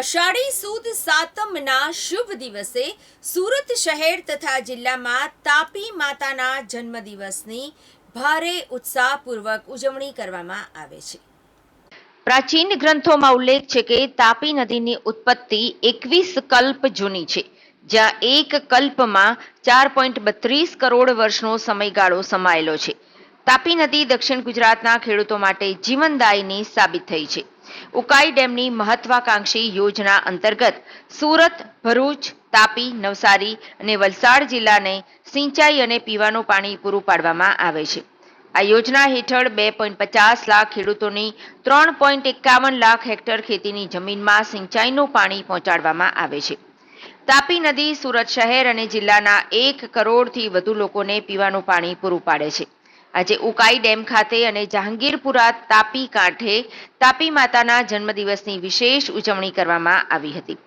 અષાઢી સુદ સાતમના શુભ દિવસે સુરત શહેર તથા જિલ્લામાં તાપી માતાના જન્મદિવસની ભારે ઉત્સાહપૂર્વક ઉજવણી કરવામાં આવે છે. પ્રાચીન ગ્રંથોમાં ઉલ્લેખ છે કે તાપી નદીની ઉત્પત્તિ એકવીસ કલ્પ જૂની છે, જ્યાં એક કલ્પમાં ચાર પોઈન્ટ બત્રીસ કરોડ વર્ષનો સમયગાળો સમાયેલો છે. તાપી નદી દક્ષિણ ગુજરાતના ખેડૂતો માટે જીવનદાયીની સાબિત થઈ છે. ઉકાઈ ડેમની મહત્વાકાંક્ષી યોજના અંતર્ગત સુરત, ભરૂચ, તાપી, નવસારી અને વલસાડ જિલ્લાને સિંચાઈ અને પીવાનું પાણી પૂરું પાડવામાં આવે છે. આ યોજના હેઠળ બે પોઈન્ટ પચાસ લાખ ખેડૂતોની ત્રણ પોઈન્ટ એકાવન લાખ હેક્ટર ખેતીની જમીનમાં સિંચાઈનું પાણી પહોંચાડવામાં આવે છે. તાપી નદી સુરત શહેર અને જિલ્લાના એક કરોડથી વધુ લોકોને પીવાનું પાણી પૂરું પાડે છે. આજે ઉકાઈ ડેમ ખાતે અને જહાંગીરપુરા તાપી કાંઠે તાપી માતાના જન્મદિવસની વિશેષ ઉજવણી કરવામાં આવી હતી.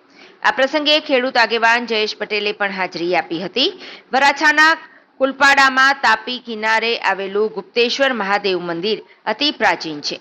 આ પ્રસંગે ખેડૂત આગેવાન જયેશ પટેલે પણ હાજરી આપી હતી. વરાછાના કુલપાડામાં તાપી કિનારે આવેલું ગુપ્તેશ્વર મહાદેવ મંદિર અતિ પ્રાચીન છે.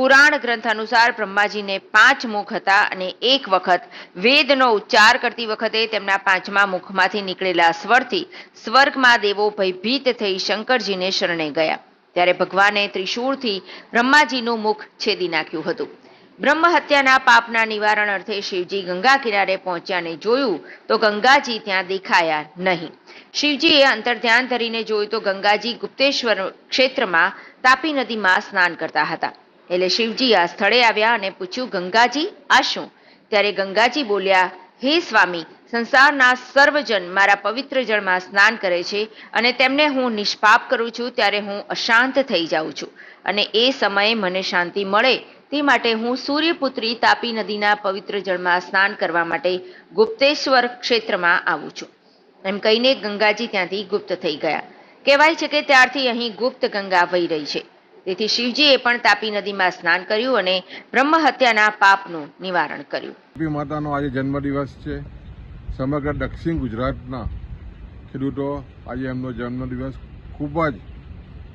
પુરાણ ગ્રંથ અનુસાર બ્રહ્માજીને પાંચ મુખ હતા અને એક વખત વેદનો ઉચ્ચાર કરતી વખતે તેમના પાંચમા મુખમાંથી નીકળેલા સ્વરથી સ્વર્ગમાં દેવો ભયભીત થઈ શંકરજીને શરણે ગયા. ત્યારે ભગવાને ત્રિશૂળથી બ્રહ્માજીનું મુખ છેદી નાખ્યું હતું. બ્રહ્મ હત્યાના પાપના નિવારણ અર્થે શિવજી ગંગા કિનારે પહોંચ્યા ને જોયું તો ગંગાજી ત્યાં દેખાયા નહીં. શિવજીએ અંતર ધ્યાન ધરીને જોયું તો ગંગાજી ગુપ્તેશ્વર ક્ષેત્રમાં તાપી નદીમાં સ્નાન કરતા હતા. એટલે શિવજી આ સ્થળે આવ્યા અને પૂછ્યું, ગંગાજી, આ શું? ત્યારે ગંગાજી બોલ્યા, હે સ્વામી, સંસારના સર્વજન મારા પવિત્ર જળમાં સ્નાન કરે છે અને તેમને હું નિષ્પાપ કરું છું ત્યારે હું અશાંત થઈ જાઉં છું. અને એ સમયે મને શાંતિ મળે, તે માટે હું સૂર્યપુત્રી તાપી નદીના પવિત્ર જળમાં સ્નાન કરવા માટે ગુપ્તેશ્વર ક્ષેત્રમાં આવું છું. એમ કહીને ગંગાજી ત્યાંથી ગુપ્ત થઈ ગયા. કહેવાય છે કે ત્યારથી અહીં ગુપ્ત ગંગા વહી રહી છે. તેથી શિવજીએ પણ તાપી નદીમાં સ્નાન કર્યું અને બ્રહ્મ હત્યાના પાપનું નિવારણ કર્યું. માતાનો આજે જન્મદિવસ છે. સમગ્ર દક્ષિણ ગુજરાતના ખેડૂતો આજે એમનો જન્મદિવસ ખૂબ જ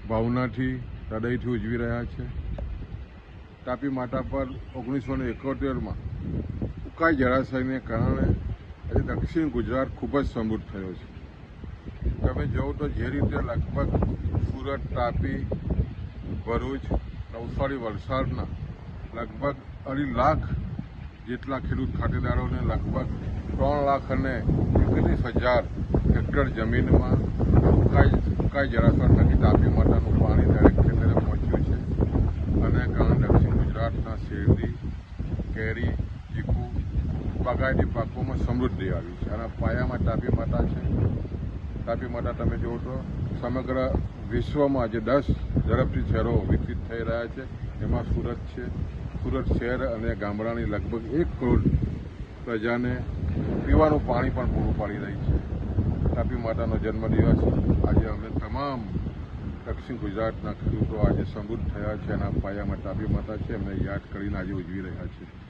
ભાવનાથી, હૃદયથી ઉજવી રહ્યા છે. તાપી માતા પર ઓગણીસો ને એકોતેરમાં ઉકાઈ જળાશયને કારણે આજે દક્ષિણ ગુજરાત ખૂબ જ સમૃદ્ધ થયો છે. તમે જોવો તો જે રીતે લગભગ સુરત, તાપી ભરૂચ, નવસારી, વલસાડના લગભગ અઢી લાખ જેટલા ખેડૂત ખાતેદારોને લગભગ ત્રણ લાખ અને એકત્રીસ હજાર હેક્ટર જમીનમાં કાંઈ કાંઈ જળાશય થકી તાપી માતાનું પાણી દરેક ખેતરે પહોંચ્યું છે. અને કારણ દક્ષિણ ગુજરાતના શેરડી, કેરી, ચીકુ, બાગાયતી પાકોમાં સમૃદ્ધિ આવી છે. અને પાયામાં તાપી માતા છે. તાપી માતા તમે જુઓ તો સમગ્ર વિશ્વમાં આજે દસ ઝડપથી શહેરો વિકસિત થઈ રહ્યા છે. એમાં સુરત છે. સુરત શહેર અને ગામડાની લગભગ એક કરોડ પ્રજાને પીવાનું પાણી પણ પૂરું પાડી રહી છે. તાપી માતાનો જન્મદિવસ આજે અમે તમામ દક્ષિણ ગુજરાતના ખેડૂતો આજે સમૃદ્ધ થયા છે એના પાયામાં તાપી માતા છે. એમને યાદ કરીને આજે ઉજવી રહ્યા છે.